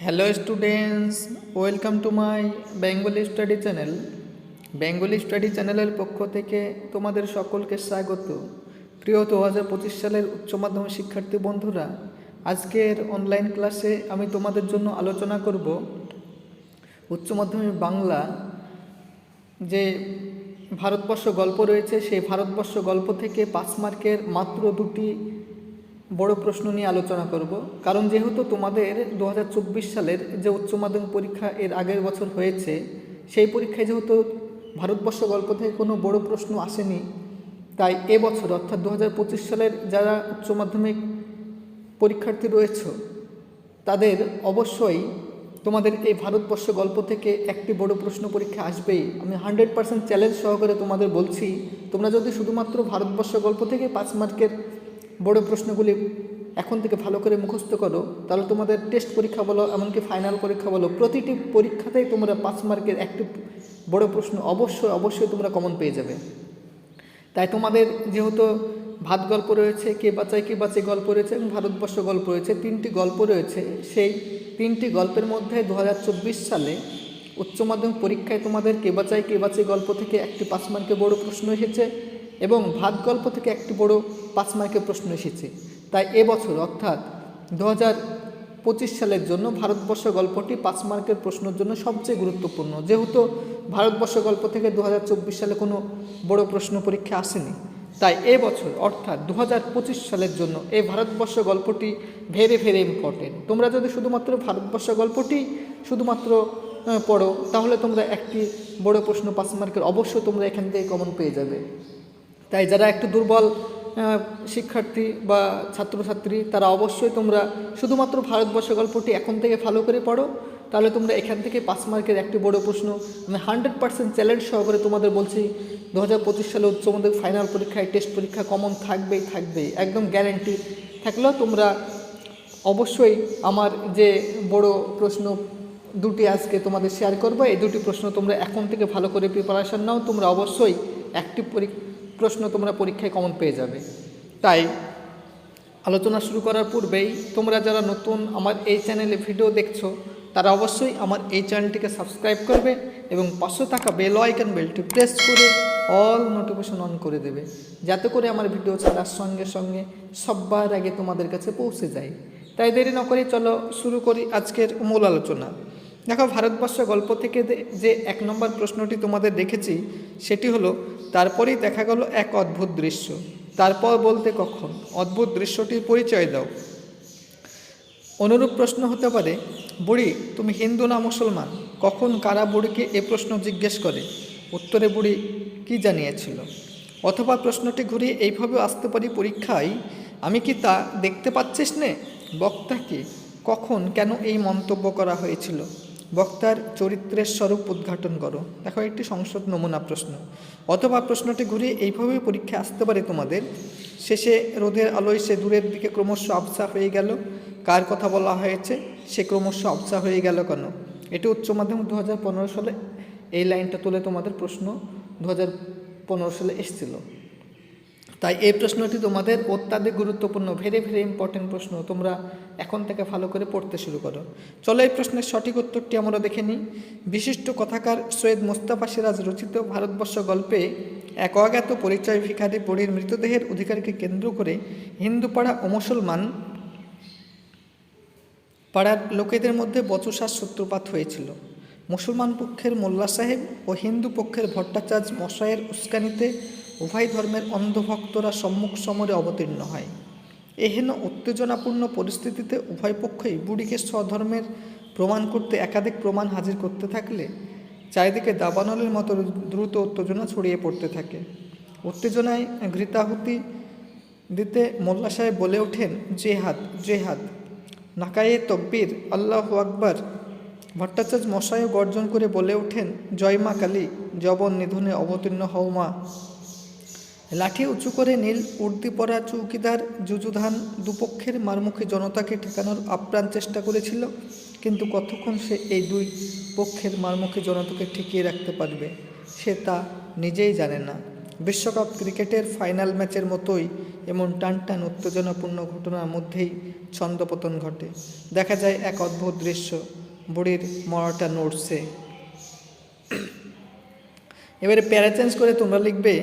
Hello students welcome to my Bengali study channel Bengali study চ্যানেলের পক্ষ থেকে তোমাদের সকলকে স্বাগত। প্রিয় দু হাজার পঁচিশ সালের উচ্চ মাধ্যমিক শিক্ষার্থী বন্ধুরা, আজকের অনলাইন ক্লাসে আমি তোমাদের জন্য আলোচনা করব উচ্চ মাধ্যমিক বাংলা। যে ভারতবর্ষ গল্প রয়েছে, সেই ভারতবর্ষ গল্প থেকে পাঁচ মার্কের মাত্র দুটি বড় প্রশ্ন নিয়ে আলোচনা করব। কারণ যেহেতু তোমাদের দু হাজার চব্বিশ সালের যে উচ্চ মাধ্যমিক পরীক্ষা এর আগের বছর হয়েছে, সেই পরীক্ষায় যেহেতু ভারতবর্ষ গল্প থেকে কোনো বড় প্রশ্ন আসেনি, তাই এবছর অর্থাৎ দু হাজার পঁচিশ সালের যারা উচ্চ মাধ্যমিক পরীক্ষার্থী রয়েছে, তাদের অবশ্যই তোমাদের এই ভারতবর্ষ গল্প থেকে একটি বড় প্রশ্ন পরীক্ষা আসবেই। আমি হান্ড্রেড পার্সেন্ট চ্যালেঞ্জ সহকারে তোমাদের বলছি, তোমরা যদি শুধুমাত্র ভারতবর্ষ গল্প থেকে পাঁচ মার্কের বড় প্রশ্নগুলি এখন থেকে ভালো করে মুখস্থ করো। তাহলে তোমাদের টেস্ট পরীক্ষা বলো, এমনকি ফাইনাল পরীক্ষা বলো, প্রতিটি পরীক্ষাতেই তোমরা পাঁচ মার্কের একটি বড় প্রশ্ন অবশ্যই অবশ্যই তোমরা কমন পেয়ে যাবে। তাই তোমাদের যেহেতু ভাত গল্প রয়েছে, কে বাঁচায়, কে বাঁচে গল্প রয়েছে এবং ভারতবর্ষ গল্প রয়েছে, তিনটি গল্প রয়েছে, সেই তিনটি গল্পের মধ্যে দু হাজার চব্বিশ সালে উচ্চ মাধ্যমিক পরীক্ষায় তোমাদের কে বাঁচায়, কে বাঁচে গল্প থেকে একটি পাঁচ মার্কের বড় প্রশ্ন এসেছে। এবং ভাত গল্প থেকে একটি বড় পাঁচ মার্কের প্রশ্ন এসেছে। তাই এবছর অর্থাৎ দু পঁচিশ সালের জন্য ভারতবর্ষ গল্পটি পাঁচ মার্কের প্রশ্নের জন্য সবচেয়ে গুরুত্বপূর্ণ। যেহেতু ভারতবর্ষ গল্প থেকে দু হাজার চব্বিশ সালে কোনো বড় প্রশ্ন পরীক্ষা আসেনি, তাই এবছর অর্থাৎ দু হাজার পঁচিশ সালের জন্য এই ভারতবর্ষ গল্পটি ভেরি ভেরি ইম্পর্টেন্ট তোমরা যদি শুধুমাত্র ভারতবর্ষ গল্পটি শুধুমাত্র পড়ো, তাহলে তোমরা একটি বড় প্রশ্ন পাঁচ মার্কের অবশ্যই তোমরা এখান থেকে কমন পেয়ে যাবে। তাই যারা একটু দুর্বল শিক্ষার্থী বা ছাত্রছাত্রী, তারা অবশ্যই তোমরা শুধুমাত্র ভারতবর্ষ গল্পটি এখন থেকে ভালো করে পড়ো। তাহলে তোমরা এখান থেকে পাঁচ মার্কের একটি বড় প্রশ্ন, আমি হান্ড্রেড পার্সেন্ট চ্যালেঞ্জ সহকারে তোমাদের বলছি দু হাজার পঁচিশ সালে উচ্চ মাধ্যমিক ফাইনাল পরীক্ষায় টেস্ট পরীক্ষা কমন থাকবেই থাকবেই, একদম গ্যারেন্টি থাকলেও তোমরা অবশ্যই আমার যে বড় প্রশ্ন দুটি আজকে তোমাদের শেয়ার করব, এই দুটি প্রশ্ন তোমরা এখন থেকে ভালো করে প্রিপারেশন নাও। তোমরা অবশ্যই একটি পরী- প্রশ্ন তোমরা পরীক্ষায় কমন পেয়ে যাবে। তাই আলোচনা শুরু করার পূর্বেই তোমরা যারা নতুন আমার এই চ্যানেলে ভিডিও দেখছ, তারা অবশ্যই আমার এই চ্যানেলটিকে সাবস্ক্রাইব করবে এবং পাশে থাকা বেল আইকন বেলটি প্রেস করে অল নোটিফিকেশন অন করে দেবে, যাতে করে আমার ভিডিও ছাড়ার সঙ্গে সঙ্গে সবার আগে তোমাদের কাছে পৌঁছে যায়। তাই দেরি না করে চলো শুরু করি আজকের মূল আলোচনা। দেখো, ভারতবর্ষ গল্প থেকে যে এক নম্বর প্রশ্নটি তোমাদের দেখেছি, সেটি হলো তারপরেই দেখা গেল এক অদ্ভুত দৃশ্য। তারপর বলতে কখন? অদ্ভুত দৃশ্যটির পরিচয় দাও। অনুরূপ প্রশ্ন হতে পারে, বুড়ি, তুমি হিন্দু না মুসলমান? কখন কারা বুড়িকে এ প্রশ্ন জিজ্ঞেস করে? উত্তরে বুড়ি, কি জানিয়েছিল? অথবা প্রশ্নটি ঘুরিয়ে এইভাবে আসতে পারি, পরীক্ষায় আমি কি তা দেখতে পাচ্ছিস নে? বক্তা বক্তাকে কখন, কেন এই মন্তব্য করা হয়েছিল? বক্তার চরিত্রের স্বরূপ উদ্ঘাটন করো। দেখো, একটি সংসদ নমুনা প্রশ্ন। অথবা প্রশ্নটি ঘুরিয়ে এইভাবে পরীক্ষা আসতে পারে তোমাদের। শেষে রোদের আলোয় সে দূরের দিকে ক্রমশ আবসা হয়ে গেল। কার কথা বলা হয়েছে? সে ক্রমশ আবসা হয়ে গেল কেন? এটি উচ্চ মাধ্যমিক দু হাজার পনেরো সালে এই লাইনটা তুলে তোমাদের প্রশ্ন দু হাজার পনেরো সালে এসেছিল। তাই এই প্রশ্নটি তোমাদের অত্যাধিক গুরুত্বপূর্ণ ভেরি ভেরি ইম্পর্টেন্ট প্রশ্ন। তোমরা এখন থেকে ভালো করে পড়তে শুরু করো। চলো এই প্রশ্নের সঠিক উত্তরটি আমরা দেখে নিই। বিশিষ্ট কথাকার সৈয়দ মোস্তাফা সিরাজ রচিত ভারতবর্ষ গল্পে এক অজ্ঞাত পরিচয় ভিখারি বুড়ির মৃতদেহের অধিকারকে কেন্দ্র করে হিন্দু পাড়া ও মুসলমান পাড়ার লোকেদের মধ্যে বচসার সূত্রপাত হয়েছিল। মুসলমান পক্ষের মোল্লা সাহেব ও হিন্দু পক্ষের ভট্টাচার্য মশাইয়ের উস্কানিতে উভয় ধর্মের অন্ধভক্তরা সম্মুখ সমরে অবতীর্ণ হয়। এহেন উত্তেজনাপূর্ণ পরিস্থিতিতে উভয় পক্ষই বুড়িকে স্বধর্মের প্রমাণ করতে একাধিক প্রমাণ হাজির করতে থাকলে চারিদিকে দাবানলের মতো দ্রুত উত্তেজনা ছড়িয়ে পড়তে থাকে। উত্তেজনায় ঘৃতাহুতি দিতে মোল্লা সাহেব বলে ওঠেন, জেহাদ জেহাদ। নাকায়ে তকবীর, আল্লাহ আকবর। ভট্টাচার্য মশাইও গর্জন করে বলে ওঠেন, জয় মা কালী, জবন নিধনে অবতীর্ণ হও মা। লাঠি উঁচু করে নীল উর্দি পরা চৌকিদার যুযুধান দুপক্ষের মারমুখী জনতাকে ঠেকানোর আপ্রাণ চেষ্টা করেছিল, কিন্তু কতক্ষণ সে এই দুই পক্ষের মারমুখী জনতাকে ঠেকিয়ে রাখতে পারবে, সে তা নিজেই জানে না। বিশ্বকাপ ক্রিকেটের ফাইনাল ম্যাচের মতোই এমন টান টান উত্তেজনাপূর্ণ ঘটনার মধ্যেই ছন্দপতন ঘটে। দেখা যায় এক অদ্ভুত দৃশ্য, বুড়ির মরাটা নড়ছে। এবারে প্যারা চেঞ্জ করে তোমরা লিখবে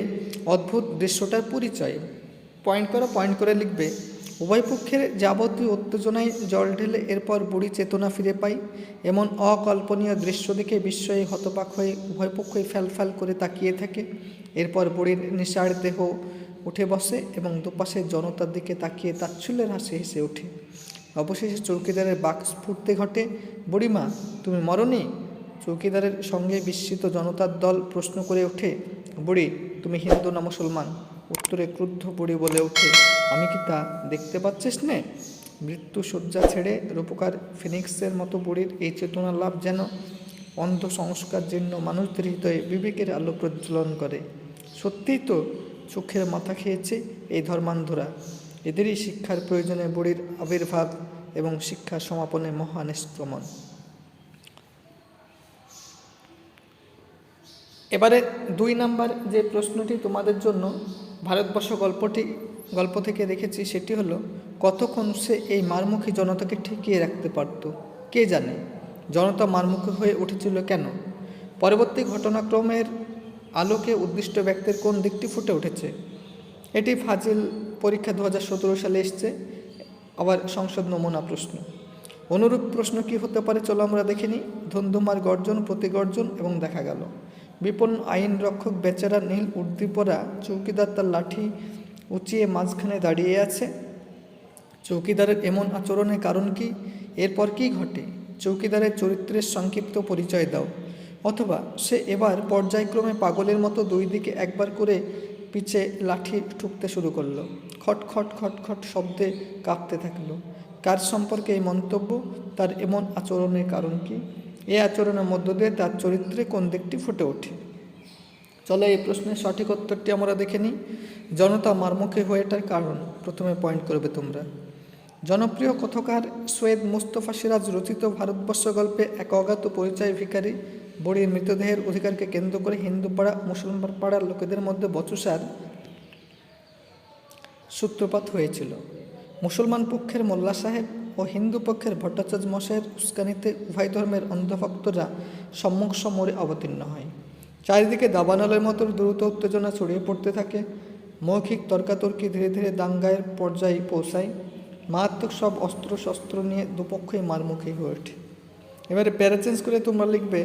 অদ্ভুত দৃশ্যটার পরিচয়। পয়েন্ট করো পয়েন্ট করে লিখবে, উভয় পক্ষের যাবতীয় উত্তেজনায় জল ঢেলে এরপর বুড়ি চেতনা ফিরে পাই। এমন অকল্পনীয় দৃশ্য দেখে বিস্ময়ে হতবাক হয়ে উভয় পক্ষই ফ্যালফ্যাল করে তাকিয়ে থাকে। এরপর বুড়ির নিশার দেহ উঠে বসে এবং দুপাশে জনতার দিকে তাকিয়ে তাচ্ছল্যের হাসি হেসে ওঠে। অবশেষে চৌকিদারের বাক স্ফূর্তি ঘটে, বুড়িমা, তুমি মরনি? চৌকিদারের সঙ্গে বিস্মিত জনতার দল প্রশ্ন করে ওঠে, বুড়ি, তুমি হিন্দু না মুসলমান? উত্তরে ক্রুদ্ধ বুড়ি বলে ওঠে, আমি কি তা দেখতে পাচ্ছিস নে? মৃত্যু শয্যা ছেড়ে রূপকার ফিনিক্সের মতো বুড়ির এই চেতনা লাভ যেন অন্ধ সংস্কার জীর্ণ মানুষদের হৃদয়ে বিবেকের আলো প্রজ্বলন করে। সত্যিই তো চোখের মাথা খেয়েছে এই ধর্মান্ধরা। এদেরই শিক্ষার প্রয়োজনে বুড়ির আবির্ভাব এবং শিক্ষা সমাপনে মহানিষ্ক্রমণ এবারে দুই নাম্বার যে প্রশ্নটি তোমাদের জন্য ভারতবর্ষ গল্পটি, গল্প থেকে রেখেছি সেটি হলো, কতক্ষণ সে এই মারমুখী জনতাকে ঠেকিয়ে রাখতে পারত? কে জানে? জনতা মারমুখী হয়ে উঠেছিল কেন? পরবর্তী ঘটনাক্রমের আলোকে উদ্দিষ্ট ব্যক্তির কোন দিকটি ফুটে উঠেছে? এটি ফাজিল পরীক্ষা দু হাজার সতেরো সালে এসছে, আবার সংসদ নমুনা প্রশ্ন। অনুরূপ প্রশ্ন কি হতে পারে চলো আমরা দেখে নিই। ধুন্ধুমার গর্জন, প্রতিগর্জন এবং দেখা গেল। বিপন আইন রক্ষক বেচারা নীল উর্দিপরা চৌকিদার তার লাঠি উঁচিয়ে মাঝখানে দাঁড়িয়ে আছে। চৌকিদারের এমন আচরণের কারণ কি? এরপর কি ঘটে? চৌকিদারের চরিত্রের সংক্ষিপ্ত পরিচয় দাও। অথবা সে এবার পর্যায়ক্রমে পাগলের মতো দুই দিকে একবার করে পিছে লাঠি ঠুকতে শুরু করল। খট খট খট খট শব্দে কাঁপতে থাকল। কার সম্পর্কে এই মন্তব্য? তার এমন আচরণের কারণ কি? এই আচরণের মধ্য দিয়ে তার চরিত্রে কোন দিকটি ফুটে ওঠে? চলো এই প্রশ্নের সঠিক উত্তরটি আমরা দেখে নিই। জনতা মারমুখী হয়ে এটার কারণ। প্রথমে পয়েন্ট করবে তোমরা। জনপ্রিয় কথকার সৈয়দ মুস্তফা সিরাজ রচিত ভারতবর্ষ গল্পে এক অজ্ঞাত পরিচয় ভিকারী বড়ির মৃতদেহের অধিকারকে কেন্দ্র করে হিন্দু পাড়া মুসলমান পাড়ার লোকেদের মধ্যে বচসার সূত্রপাত হয়েছিল। মুসলমান পক্ষের মোল্লা সাহেব ও হিন্দু পক্ষের ভট্টাচার্য মশাইয়ের উস্কানিতে উভয় ধর্মের অন্ধভক্তরা সম্মুখ সমরে অবতীর্ণ হয়। চারিদিকে দাবানলের মতো দ্রুত উত্তেজনা ছড়িয়ে পড়তে থাকে। মৌখিক তর্কাতর্কি ধীরে ধীরে দাঙ্গায়ের পর্যায়ে পৌঁছায়। মারাত্মক সব অস্ত্র শস্ত্র নিয়ে দুপক্ষই মারমুখী হয়ে ওঠে। এবারে প্যারাচেঞ্জ করে তোমরা লিখবে,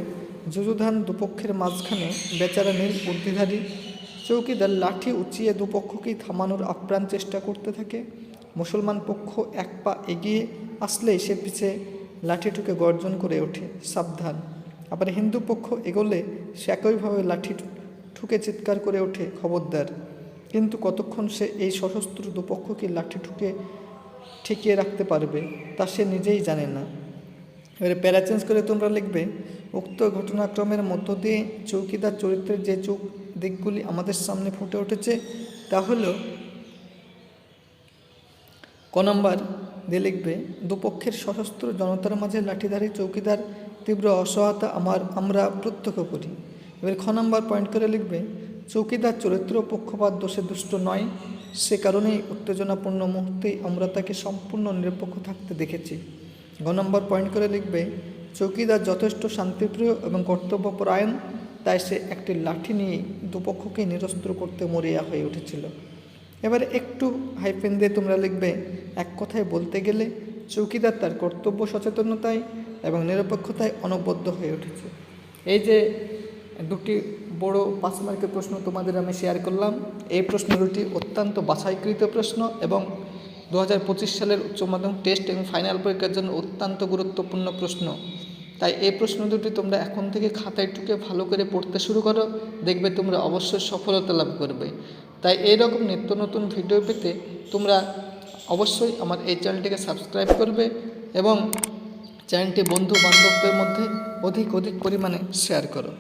যুযুধান দুপক্ষের মাঝখানে বেচারা নীল বুদ্ধিধারী, চৌকিদার লাঠি উঁচিয়ে দুপক্ষকেই থামানোর আপ্রাণ চেষ্টা করতে থাকে। মুসলমান পক্ষ এক পা এগিয়ে আসলেই সে পিছে লাঠি ঠুকে গর্জন করে ওঠে, সাবধান। আবার হিন্দু পক্ষ এগোলে সে একইভাবে লাঠি ঠুকে চিৎকার করে ওঠে, খবরদার। কিন্তু কতক্ষণ সে এই সশস্ত্র দুপক্ষকে লাঠি ঠুকে ঠেকিয়ে রাখতে পারবে, তা সে নিজেই জানে না। এবারে প্যারাচেঞ্জ করে তোমরা লিখবে, উক্ত ঘটনাক্রমের মধ্য দিয়ে চৌকিদার চরিত্রের যে চোখ দিকগুলি আমাদের সামনে ফুটে উঠেছে, তা হলো নম্বর, দিয়ে লিখবে, দুপক্ষের সশস্ত্র জনতার মাঝে লাঠিধারী চৌকিদার তীব্র অসহায়তা আমার, আমরা প্রত্যক্ষ করি। এবার খ নম্বর পয়েন্ট করে লিখবে, চৌকিদার চরিত্র পক্ষপাত দোষে দুষ্ট নয়, সে কারণেই উত্তেজনাপূর্ণ মুহূর্তেই আমরা তাকে সম্পূর্ণ নিরপেক্ষ থাকতে দেখেছি। ঘ নম্বর পয়েন্ট করে লিখবে, চৌকিদার যথেষ্ট শান্তিপ্রিয় এবং কর্তব্যপরায়ণ, তাই সে একটি লাঠি নিয়ে দুপক্ষকে নিরস্ত্র করতে মরিয়া হয়ে উঠেছিল। এবারে একটু হাইপেন দিয়ে তোমরা লিখবে এক কথায় বলতে গেলে, চৌকিদার তার কর্তব্য সচেতনতায় এবং নিরপেক্ষতায় অনবদ্য হয়ে উঠেছে। এই যে দুটি বড় পাঁচ মার্কের প্রশ্ন তোমাদের আমি শেয়ার করলাম, এই প্রশ্ন দুটি অত্যন্ত বাছাইকৃত প্রশ্ন এবং দু হাজার পঁচিশ সালের উচ্চ মাধ্যমিক টেস্ট এবং ফাইনাল পরীক্ষার জন্য অত্যন্ত গুরুত্বপূর্ণ প্রশ্ন। তাই এই প্রশ্ন দুটি তোমরা এখন থেকে খাতায় টুকে ভালো করে পড়তে শুরু করো, দেখবে তোমরা অবশ্যই সফলতা লাভ করবে। তাই এইরকম নিত্য নতুন ভিডিও পেতে তোমরা অবশ্যই আমার এই চ্যানেলটিকে সাবস্ক্রাইব করবে এবং চ্যানেলটি বন্ধু বান্ধবদের মধ্যে অধিক অধিক পরিমাণে শেয়ার করো।